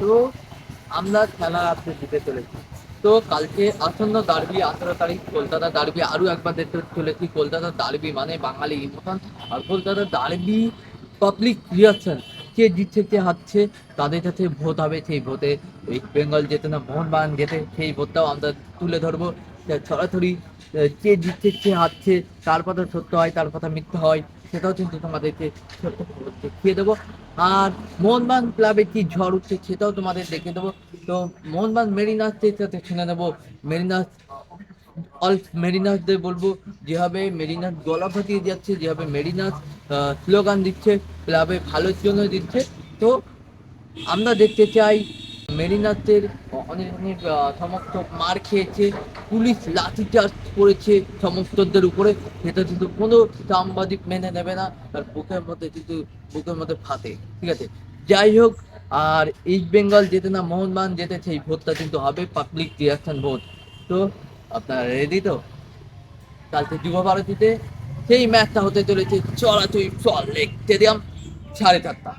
তো আমরা খেলা আপডেট দিতে চলেছি। তো কালকে আসন্ন দার্বি আঠারো তারিখ, কলকাতা দার্বি আরও একবার দেখতে চলেছি। কলকাতা দার্বি মানে বাঙালি ইমোশন। আর কলকাতা দার্বি পাবলিক রিয়াকশন কে জিতছে, কে হারছে, তাদের কাছে ভোট হবে, সেই ভোটে ওয়েস্ট বেঙ্গল যেতে না, মোহনবাগান যেতে সেই ভোটটাও আমরা তুলে ধরবো। ছড়াছড়ি কে জিতছে, কে হারছে তার কথা সত্য হয় তার কথা মিথ্যা হয়, সেটাও কিন্তু তোমাদেরকে করে দেখিয়ে দেবো। আর মোহনবাগান ক্লাবে কি ঝড় উঠছে সেটাও তোমাদের দেখে দেবো। তো মোহনবাগান মেরিনাসদের সাথে শুনে নেব। মেরিনাস অল মেরিনাসদের বলব। যেভাবে মেরিনাস গলা ফাটিয়ে যাচ্ছে, যেভাবে মেরিনাস স্লোগান দিচ্ছে, ক্লাবে ভালোর জন্য দিচ্ছে। তো আমরা দেখতে চাই মেরিনাসের অনেক অনেক সমর্থক মার খেয়েছে, পুলিশ লাঠিচার্জ করেছে সমর্থকদের উপরে। সেটা কিন্তু কোনো সাংবাদিক মেনে নেবে না, তার বুকের মধ্যে কিন্তু, বুকের মধ্যে ফাটে ঠিক আছে? যাই হোক, আর ইস্ট বেঙ্গল যেতে না, মোহনবাগান যেতে, সেই ভোটটা কিন্তু হবে পাবলিক রিয়াকশন ভোট তো, আপনারা রেডি তো? কালকে যুব ভারতীতে সেই ম্যাচটা হতে চলেছে চড়াচড়ি চল লেক স্টেডিয়াম সাড়ে চারটা।